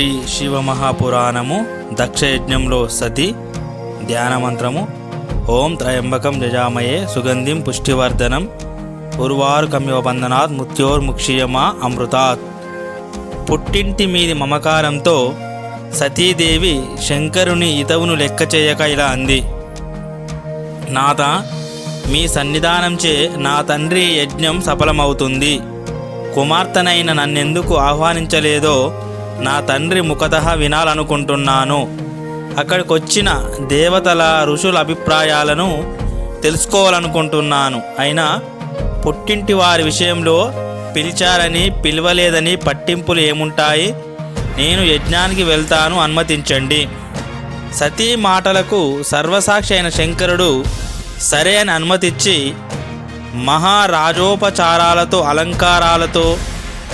శ్రీ శివమహాపురాణము దక్షయజ్ఞంలో సతి ధ్యాన మంత్రము ఓం త్రయంబకం జజామయే సుగంధిం పుష్టివర్ధనం. ఉర్వారుకమివ బంధనాత్ మృత్యోర్ముక్షీయమా అమృతాత్. పుట్టింటి మీది మమకారంతో సతీదేవి శంకరుని ఇతవును లెక్క చేయక ఇలా అంది. నాథ మీ సన్నిధానంచే నా తండ్రి యజ్ఞం సఫలమవుతుంది. కుమార్తెనైన నన్నెందుకు ఆహ్వానించలేదో నా తండ్రి ముఖత వినాలనుకుంటున్నాను. అక్కడికొచ్చిన దేవతల ఋషుల అభిప్రాయాలను తెలుసుకోవాలనుకుంటున్నాను. అయినా పుట్టింటి వారి విషయంలో పిలిచారని పిలవలేదని పట్టింపులు ఏముంటాయి? నేను యజ్ఞానికి వెళ్తాను అనుమతించండి. సతీ మాటలకు సర్వసాక్షి అయిన శంకరుడు సరే అని అనుమతిచ్చి మహారాజోపచారాలతో అలంకారాలతో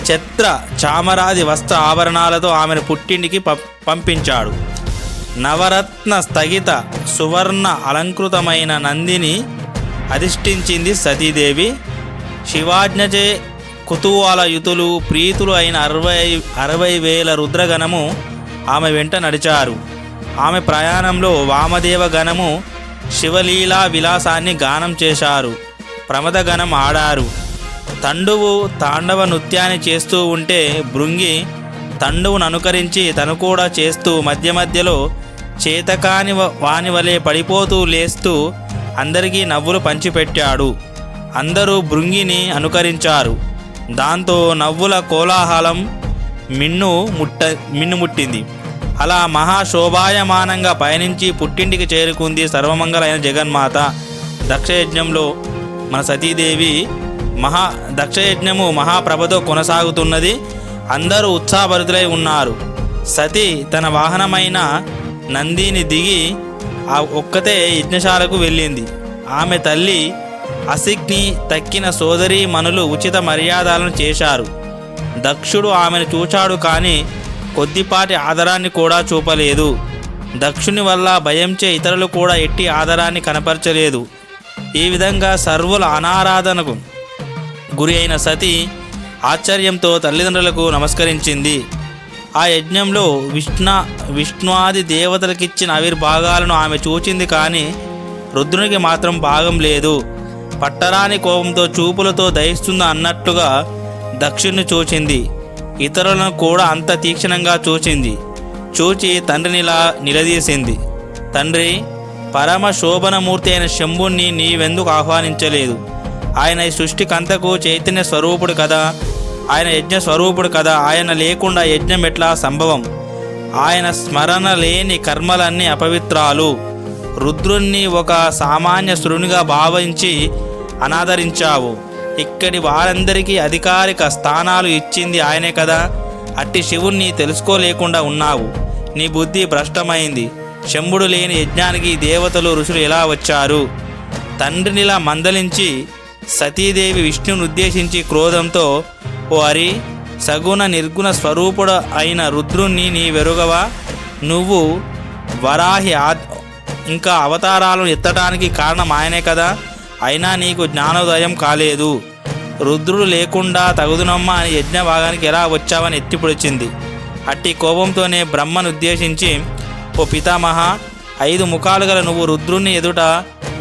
ఛత్ర చామరాది వస్త్ర ఆభరణాలతో ఆమెను పుట్టింటికి పం- పంపించాడు. నవరత్న స్థగిత సువర్ణ అలంకృతమైన నందిని అధిష్ఠించింది సతీదేవి. శివాజ్ఞచే కుతూహలయుతులు ప్రీతులు అయిన అరవై అరవై వేల రుద్రగణము ఆమె వెంట నడిచారు. ఆమె ప్రయాణంలో వామదేవ గణము శివలీలా విలాసాన్ని గానం చేశారు. ప్రమదగణం ఆడారు. తండువు తాండవ నృత్యాన్ని చేస్తూ ఉంటే భృంగి తండువును అనుకరించి తను కూడా చేస్తూ మధ్య మధ్యలో చేతకాని వ- వాని వలె పడిపోతూ లేస్తూ అందరికీ నవ్వులు పంచిపెట్టాడు. అందరూ భృంగిని అనుకరించారు. దాంతో నవ్వుల కోలాహలం మిన్ను ముట్ట మిన్నుముట్టింది అలా మహాశోభాయమానంగా పయనించి పుట్టింటికి చేరుకుంది సర్వమంగళైన జగన్మాత. దక్షయజ్ఞంలో మన సతీదేవి మహా దక్షయజ్ఞము మహాప్రభతో కొనసాగుతున్నది. అందరూ ఉత్సాహభరితులై ఉన్నారు. సతి తన వాహనమైన నందిని దిగి ఆ ఒక్కతే యజ్ఞశాలకు వెళ్ళింది. ఆమె తల్లి అసిగ్ని తక్కిన సోదరి మనులు ఉచిత మర్యాదలను చేశారు. దక్షుడు ఆమెను చూచాడు కానీ కొద్దిపాటి ఆదరాన్ని కూడా చూపలేదు. దక్షుని వల్ల భయంచే ఇతరులు కూడా ఎట్టి ఆదరాన్ని కనపరచలేదు. ఈ విధంగా సర్వుల అనారాధనకు గురి అయిన సతి ఆశ్చర్యంతో తల్లిదండ్రులకు నమస్కరించింది. ఆ యజ్ఞంలో విష్ణ విష్ణువాది దేవతలకిచ్చిన ఆవిర్భాగాలను ఆమె చూచింది కానీ రుద్రునికి మాత్రం భాగం లేదు. పట్టరాని కోపంతో చూపులతో దహిస్తుందా అన్నట్టుగా దక్షుణ్ణి చూచింది. ఇతరులను కూడా అంత తీక్షణంగా చూచింది. చూచి తండ్రినిలా నిలదీసింది. తండ్రి పరమ శోభనమూర్తి అయిన శంభుణ్ణి నీవెందుకు ఆహ్వానించలేదు? ఆయన ఈ సృష్టికంతకు చైతన్య స్వరూపుడు కదా. ఆయన యజ్ఞ స్వరూపుడు కదా. ఆయన లేకుండా యజ్ఞం ఎట్లా సంభవం? ఆయన స్మరణ లేని కర్మలన్నీ అపవిత్రాలు. రుద్రుణ్ణి ఒక సామాన్య సురునిగా భావించి అనాదరించావు. ఇక్కడి వారందరికీ అధికారిక స్థానాలు ఇచ్చింది ఆయనే కదా. అట్టి శివుణ్ణి తెలుసుకోలేకుండా ఉన్నావు. నీ బుద్ధి భ్రష్టమైంది. శంభుడు లేని యజ్ఞానికి దేవతలు ఋషులు ఎలా వచ్చారు? తండ్రినిలా మందలించి సతీదేవి విష్ణుని ఉద్దేశించి క్రోధంతో ఓ హరి సగుణ నిర్గుణ స్వరూపుడు అయిన రుద్రుణ్ణి నీ వెరుగవా? నువ్వు వరాహి ఆ ఇంకా అవతారాలను ఎత్తడానికి కారణం ఆయనే కదా? అయినా నీకు జ్ఞానోదయం కాలేదు. రుద్రుడు లేకుండా తగుదునమ్మా అని యజ్ఞ భాగానికి ఎలా వచ్చావని ఎత్తిపొడిచింది. అట్టి కోపంతోనే బ్రహ్మను ఉద్దేశించి ఓ పితామహ ఐదు ముఖాలు గల నువ్వు రుద్రుణ్ణి ఎదుట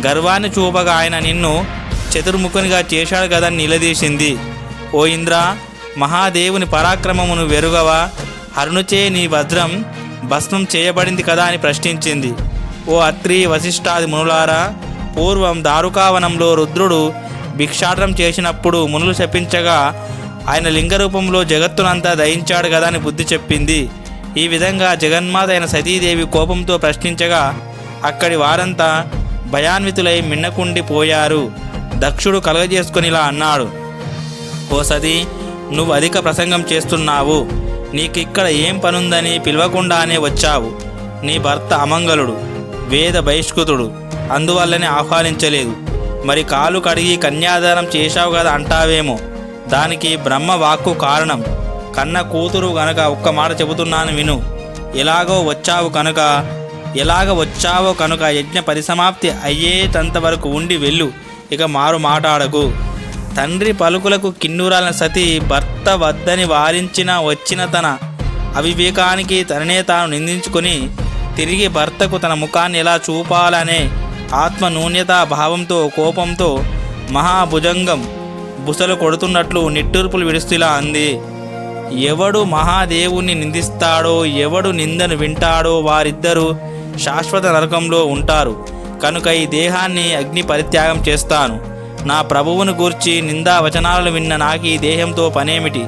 గర్వాన్ని చూపగా ఆయన నిన్ను చతుర్ముఖునిగా చేశాడు కదా అని నిలదీసింది. ఓ ఇంద్ర మహాదేవుని పరాక్రమమును వెరుగవా? హరుణుచే నీ వజ్రం భస్మం చేయబడింది కదా అని ప్రశ్నించింది. ఓ అత్రి వశిష్ఠాది మునులారా పూర్వం దారుకావనంలో రుద్రుడు భిక్షాటనం చేసినప్పుడు మునులు శపించగా ఆయన లింగ రూపంలో జగత్తునంతా దయించాడు కదా అని బుద్ధి చెప్పింది. ఈ విధంగా జగన్మాత అయిన సతీదేవి కోపంతో ప్రశ్నించగా అక్కడి వారంతా భయాన్వితులై మిన్నకుండిపోయారు. దక్షుడు కలగజేసుకుని ఇలా అన్నాడు. ఓ సతీ నువ్వు అధిక ప్రసంగం చేస్తున్నావు. నీకిక్కడ ఏం పనుందని పిలవకుండానే వచ్చావు. నీ భర్త అమంగళుడు వేద బహిష్కృతుడు అందువల్లనే ఆహ్వానించలేదు. మరి కాలు కడిగి కన్యాదానం చేశావు కదా అంటావేమో. దానికి బ్రహ్మ వాక్కు కారణం. కన్న కూతురు గనక ఒక్క మాట చెబుతున్నాను విను. ఎలాగో వచ్చావు కనుక ఎలాగ వచ్చావో కనుక యజ్ఞ పరిసమాప్తి అయ్యేటంత వరకు ఉండి వెళ్ళు. ఇక మారు మాటాడకు. తండ్రి పలుకులకు కిన్నూరాల సతి భర్త వద్దని వారించిన వచ్చిన తన అవివేకానికి తననే తాను నిందించుకొని తిరిగి భర్తకు తన ముఖాన్ని ఎలా చూపాలనే ఆత్మ నూన్యతా భావంతో కోపంతో మహాభుజంగం బుసలు కొడుతున్నట్లు నిట్టూర్పులు విడుస్తులా అంది. ఎవడు మహాదేవుణ్ణి నిందిస్తాడో ఎవడు నిందను వింటాడో వారిద్దరూ శాశ్వత నరకంలో ఉంటారు. కనుక ఈ దేహాన్ని అగ్ని పరిత్యాగం చేస్తాను. నా ప్రభువును గూర్చి నిందా వచనాలను విన్న నాకు ఈ దేహంతో పనేమిటి?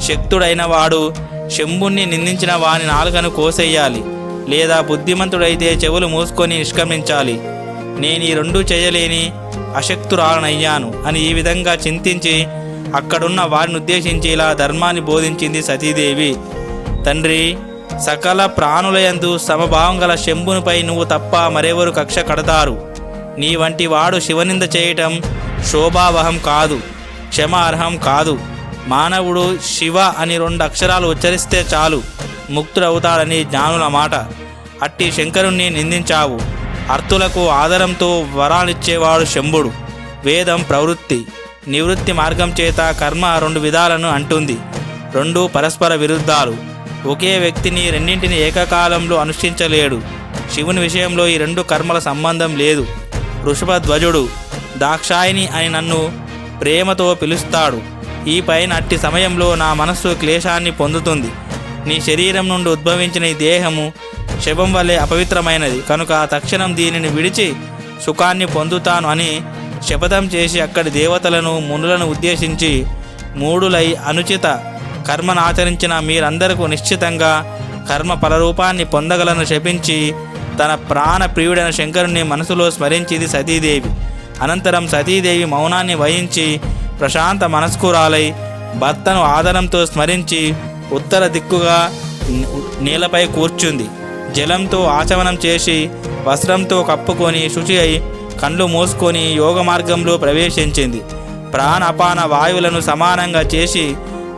శక్తుడైన వాడు శంభుణ్ణి నిందించిన వాని నాలుకను కోసేయాలి లేదా బుద్ధిమంతుడైతే చెవులు మూసుకొని నిష్క్రమించాలి. నేను ఈ రెండూ చేయలేని అశక్తురాలనయ్యాను అని ఈ విధంగా చింతించి అక్కడున్న వారిని ఉద్దేశించి ఇలా ధర్మాన్ని బోధించింది సతీదేవి. తండ్రి సకల ప్రాణులయందు సమభావం గల శంభునిపై నువ్వు తప్ప మరెవరు కక్ష కడతారు. నీ వంటి వాడు శివనింద చేయటం శోభావహం కాదు క్షమ అర్హం కాదు. మానవుడు శివ అని రెండు అక్షరాలు ఉచ్చరిస్తే చాలు ముక్తుడవుతాడని జ్ఞానుల మాట. అట్టి శంకరుణ్ణి నిందించావు. అర్థులకు ఆదరంతో వరాలిచ్చేవాడు శంభుడు. వేదం ప్రవృత్తి. నివృత్తి మార్గం చేత కర్మ రెండు విధాలను అంటుంది. రెండు పరస్పర విరుద్ధాలు. ఒకే వ్యక్తిని రెండింటిని ఏకకాలంలో అనుష్ఠించలేడు. శివుని విషయంలో ఈ రెండు కర్మల సంబంధం లేదు. వృషభధ్వజుడు దాక్షాయిని అని నన్ను ప్రేమతో పిలుస్తాడు. ఈ పైన అట్టి సమయంలో నా మనస్సు క్లేశాన్ని పొందుతుంది. నీ శరీరం నుండి ఉద్భవించిన ఈ దేహము శవం వల్లే అపవిత్రమైనది. కనుక తక్షణం దీనిని విడిచి సుఖాన్ని పొందుతాను అని శపథం చేసి అక్కడి దేవతలను మునులను ఉద్దేశించి మూడులై అనుచిత కర్మను ఆచరించిన మీరందరకు నిశ్చితంగా కర్మ ఫలరూపాన్ని పొందగలను శపించి తన ప్రాణ ప్రియుడైన శంకరుణ్ణి మనసులో స్మరించింది సతీదేవి. అనంతరం సతీదేవి మౌనాన్ని వహించి ప్రశాంత మనస్కురాలై భర్తను ఆదరంతో స్మరించి ఉత్తర దిక్కుగా నేలపై కూర్చుంది. జలంతో ఆచమనం చేసి వస్త్రంతో కప్పుకొని శుచి అయి కళ్ళు మూసుకొని యోగ మార్గంలో ప్రవేశించింది. ప్రాణపాన వాయువులను సమానంగా చేసి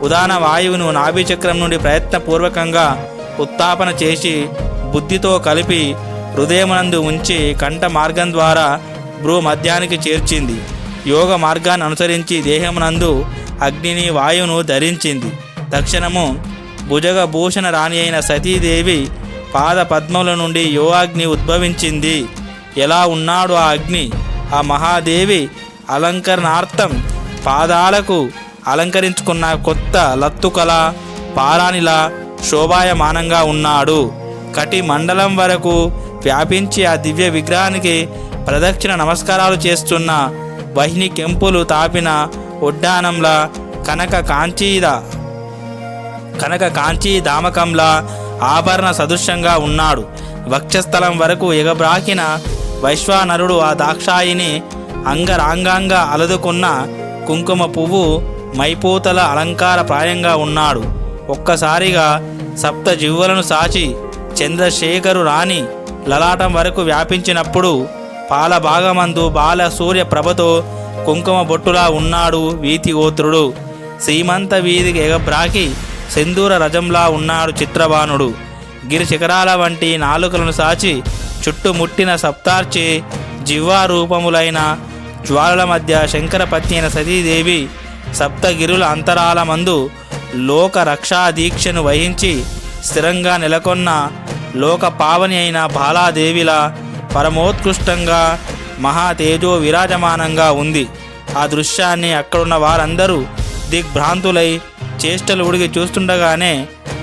ఉదాన వాయువును నాభిచక్రం నుండి ప్రయత్నపూర్వకంగా ఉత్తాపన చేసి బుద్ధితో కలిపి హృదయమునందు ఉంచి కంఠ మార్గం ద్వారా భ్రూ మధ్యానికి చేర్చింది. యోగ మార్గాన్ని అనుసరించి దేహమునందు అగ్నిని వాయువును ధరించింది. తక్షణము భుజగ భూషణ రాణి అయిన సతీదేవి పాద పద్మముల నుండి యోగాగ్ని ఉద్భవించింది. ఎలా ఉన్నాడు ఆ అగ్ని ఆ మహాదేవి అలంకరణార్థం పాదాలకు అలంకరించుకున్న కొత్త లత్తుకల పారానిలా శోభాయమానంగా ఉన్నాడు. కటి మండలం వరకు వ్యాపించి ఆ దివ్య విగ్రహానికి ప్రదక్షిణ నమస్కారాలు చేస్తున్న వహిని కెంపులు తాపిన ఉడ్డానంలా కనక కాంచీద కనక కాంచీ దామకంలా ఆభరణ సదృశ్యంగా ఉన్నాడు. వక్షస్థలం వరకు ఎగబ్రాకిన వైశ్వానరుడు ఆ దాక్షాయిని అంగరాంగాంగా అలదుకున్న కుంకుమ పువ్వు మైపోతల అలంకార ప్రాయంగా ఉన్నాడు. ఒక్కసారిగా సప్త జివ్వలను సాచి చంద్రశేఖరు రాణి లలాటం వరకు వ్యాపించినప్పుడు పాల భాగమందు బాల సూర్య ప్రభతో కుంకుమ బొట్టులా ఉన్నాడు వీతిగోత్రుడు సీమంత వీధికి ఎగబ్రాకి సింధూర రజంలా ఉన్నాడు చిత్రబాణుడు గిరి శిఖరాల వంటి నాలుకలను సాచి చుట్టుముట్టిన సప్తార్చి జివ్వా రూపములైన జ్వాలల మధ్య శంకరపత్ని అయిన సతీదేవి సప్తగిరుల అంతరాల మందు లోక రక్షా దీక్షను వహించి స్థిరంగా నెలకొన్న లోక పావని అయిన బాలాదేవిలా పరమోత్కృష్టంగా మహా తేజో విరాజమానంగా ఉంది. ఆ దృశ్యాన్ని అక్కడున్న వారందరూ దిగ్భ్రాంతులై చేష్టలు ఉడిగి చూస్తుండగానే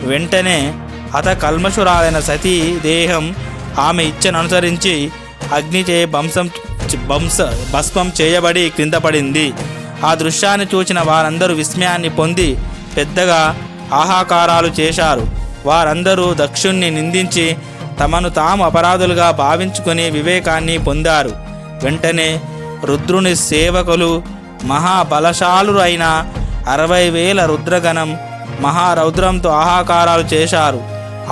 వెంటనే హత కల్మషురాలైన సతీ దేహం ఆమె ఇచ్చను అనుసరించి అగ్నిచే బంసం బంస భస్మం చేయబడి క్రింద పడింది. ఆ దృశ్యాన్ని చూసిన వారందరూ విస్మయాన్ని పొంది పెద్దగా ఆహాకారాలు చేశారు. వారందరూ దక్షుణ్ణి నిందించి తమను తాము అపరాధులుగా భావించుకుని వివేకాన్ని పొందారు. వెంటనే రుద్రుని సేవకులు మహాబలశాలురైన అరవై వేల రుద్రగణం మహారౌద్రంతో ఆహాకారాలు చేశారు.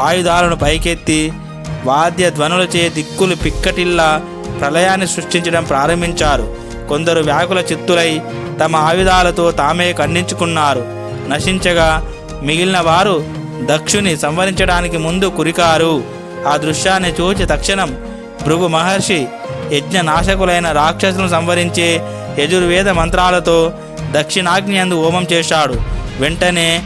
ఆయుధాలను పైకెత్తి వాద్య ధ్వనులచే దిక్కులు పిక్కటిల్లా ప్రళయాన్ని సృష్టించడం ప్రారంభించారు. కొందరు వ్యాకుల చిత్తులై తమ ఆయుధాలతో తామే ఖండించుకున్నారు. నశించగా మిగిలిన వారు దక్షుని సంవరించడానికి ముందు కురికారు. ఆ దృశ్యాన్ని చూచి తక్షణం భృగు మహర్షి యజ్ఞ నాశకులైన రాక్షసులను సంవరించే యజుర్వేద మంత్రాలతో దక్షిణాగ్నియందు హోమం చేశాడు. వెంటనే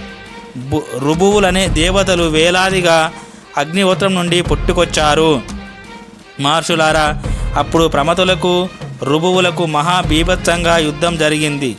బు- రుబువులనే దేవతలు వేలాదిగా అగ్నిహోత్రం నుండి పుట్టుకొచ్చారు. మహర్షులారా అప్పుడు ప్రమతులకు రుబువులకు మహాభీభత్సంగా యుద్ధం జరిగింది.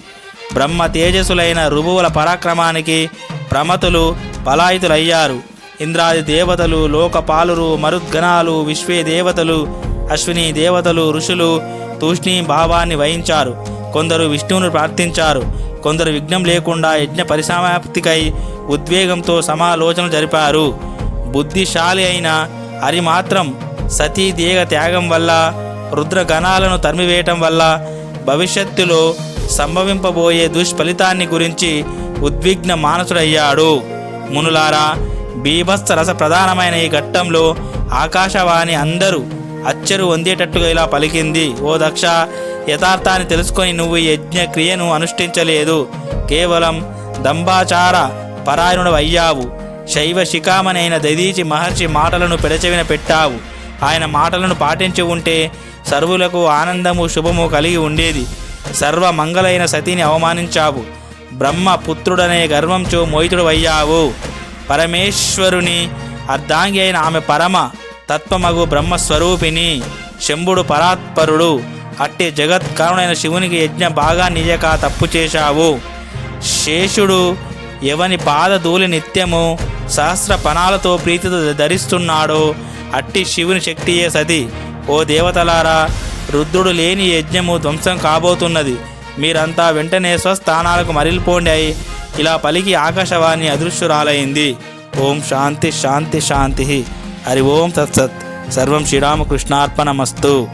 బ్రహ్మ తేజస్సులైన రుబువుల పరాక్రమానికి ప్రమతులు పలాయితులయ్యారు. ఇంద్రాది దేవతలు లోకపాలురు మరుద్గణాలు విశ్వే దేవతలు అశ్విని దేవతలు ఋషులు తూష్ణీ భావాన్ని వహించారు. కొందరు విష్ణువును ప్రార్థించారు. కొందరు విఘ్నం లేకుండా యజ్ఞ పరిసమాప్తికై ఉద్వేగంతో సమాలోచన జరిపారు. బుద్ధిశాలి అయిన హరి మాత్రం సతీదేగ త్యాగం వల్ల రుద్రగణాలను తరిమివేయటం వల్ల భవిష్యత్తులో సంభవింపబోయే దుష్ఫలితాన్ని గురించి ఉద్విగ్న మానసుడయ్యాడు. మునులారా బీభత్స రస ప్రధానమైన ఈ ఘట్టంలో ఆకాశవాణి అందరూ అచ్చరు వందేటట్టుగా ఇలా పలికింది. ఓ దక్ష యథార్థాన్ని తెలుసుకొని నువ్వు యజ్ఞ క్రియను అనుష్ఠించలేదు. కేవలం దంబాచార పరాయణుడు అయ్యావు శైవ శిఖామనైన దదీచి మహర్షి మాటలను పెడచెవిన పెట్టావు. ఆయన మాటలను పాటించి ఉంటే సర్వులకు ఆనందము శుభము కలిగి ఉండేది. సర్వ మంగళైన సతిని అవమానించావు. బ్రహ్మ పుత్రుడనే గర్వంచో మోహితుడు అయ్యావు పరమేశ్వరుని అర్ధాంగి అయిన ఆమె పరమ తత్వమగు బ్రహ్మస్వరూపిణి శంభుడు పరాత్పరుడు అట్టి జగత్కారుడైన శివునికి యజ్ఞ బాగా నిజక తప్పు చేశావు. శేషుడు ఎవని పాదధూలి నిత్యము సహస్ర పణాలతో ప్రీతితో ధరిస్తున్నాడో అట్టి శివుని శక్తియే సతి. ఓ దేవతలారా రుద్రుడు లేని యజ్ఞము ధ్వంసం కాబోతున్నది. మీరంతా వెంటనే స్వస్థానాలకు మరిలిపోండి అయి ఇలా పలికి ఆకాశవాణి అదృశ్యురాలైంది. ఓం శాంతి శాంతి శాంతి. హరి ఓం తత్సత్. సర్వం శ్రీరామకృష్ణార్పణమస్తు.